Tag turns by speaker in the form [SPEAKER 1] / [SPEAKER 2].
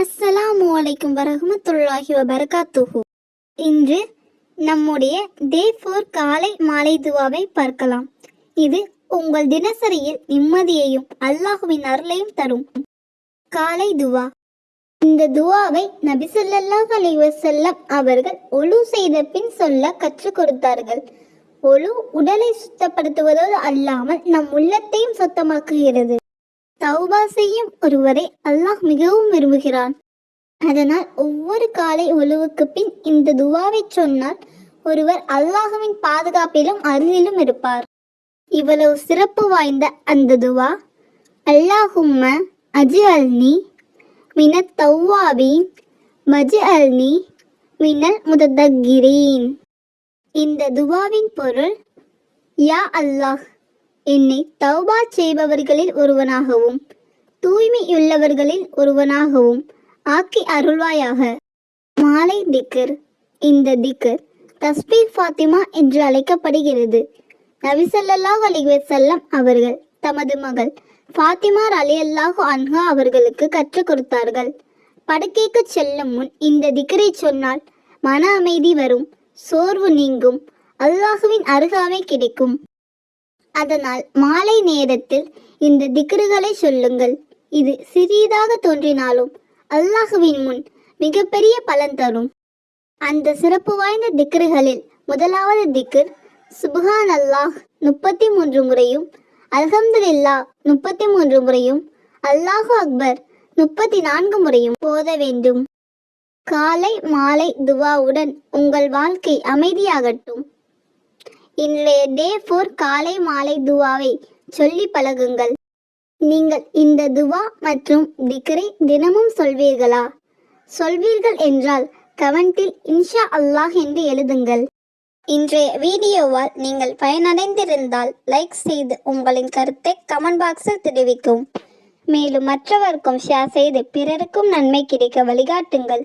[SPEAKER 1] அஸ்ஸலாமு அலைக்கும் வரகமத்துல்லாஹி வபரகாத்துஹு. இன்று நம்முடைய டே ஃபோர் காலை மாலை துவாவை பார்க்கலாம். இது உங்கள் தினசரியில் நிம்மதியையும் அல்லாஹுவின் அருளையும் தரும் காலை துவா. இந்த துவாவை நபி ஸல்லல்லாஹு அலைஹி அவர்கள் ஒழு செய்த பின் சொல்ல கற்றுக் கொடுத்தார்கள். ஒழு உடலை சுத்தப்படுத்துவதோடு அல்லாமல் நம் உள்ளத்தையும் சுத்தமாக்குகிறது. தௌபா செய்யும் ஒருவரை அல்லாஹ் மிகவும் விரும்புகிறான். அதனால் ஒவ்வொரு காலை ஒழுவுக்கு பின் இந்த துவாவை சொன்னால் ஒருவர் அல்லாஹுவின் பாதுகாப்பிலும் அருளிலும் இருப்பார். இவ்வளவு சிறப்பு வாய்ந்த அந்த துவா அல்லாஹும்ம அஜி அல்னி மினத் தௌவாபீன் மஜி அல்னி மினல் முததகிரீன் இந்த துவாவின் பொருள் யா அல்லாஹ் என்னை தௌபா செய்பவர்களில் ஒருவனாகவும் தூய்மையுள்ளவர்களில் ஒருவனாகவும் ஆக்கி அருள்வாயாக. மாலை திக்கர். இந்த திக்கர் தஸ்பீர் ஃபாத்திமா என்று அழைக்கப்படுகிறது. நபிசல்லாஹ் அலைஹி செல்லம் அவர்கள் தமது மகள் ஃபாத்திமார் அலி அல்லாஹு அன்ஹா அவர்களுக்கு கற்றுக் கொடுத்தார்கள். படுக்கைக்கு செல்லும் முன் இந்த திக்கரை சொன்னால் மன அமைதி வரும் சோர்வு நீங்கும் அல்லாஹுவின் அருகாமை கிடைக்கும். அதனால் மாலை நேரத்தில் இந்த திக்ருகளை சொல்லுங்கள். இது சிறியதாக தோன்றினாலும் அல்லாஹுவின் முன் மிகப்பெரிய பலன் தரும். அந்த சிறப்பு வாய்ந்த திக்ருகளில் முதலாவது திக்ர் சுபஹான் அல்லாஹ் முப்பத்தி மூன்று முறையும் அல்ஹம்துல்லா முப்பத்தி மூன்று முறையும் அல்லாஹு அக்பர் முப்பத்தி நான்கு முறையும் போத வேண்டும். காலை மாலை துவாவுடன் உங்கள் வாழ்க்கை அமைதியாகட்டும். இன்றைய டே ஃபோர் காலை மாலை துவாவை சொல்லி பழகுங்கள். நீங்கள் இந்த துவா மற்றும் திக்ரை தினமும் சொல்வீர்களா? சொல்வீர்கள் என்றால் கமெண்டில் இன்ஷா அல்லாஹ் என்று எழுதுங்கள். இன்றைய வீடியோவால் நீங்கள் பயனடைந்திருந்தால் லைக் செய்து உங்களின் கருத்தை கமெண்ட் பாக்ஸில் தெரிவிக்கும் மேலும் மற்றவருக்கும் ஷேர் செய்து பிறருக்கும் நன்மை கிடைக்க வழிகாட்டுங்கள்.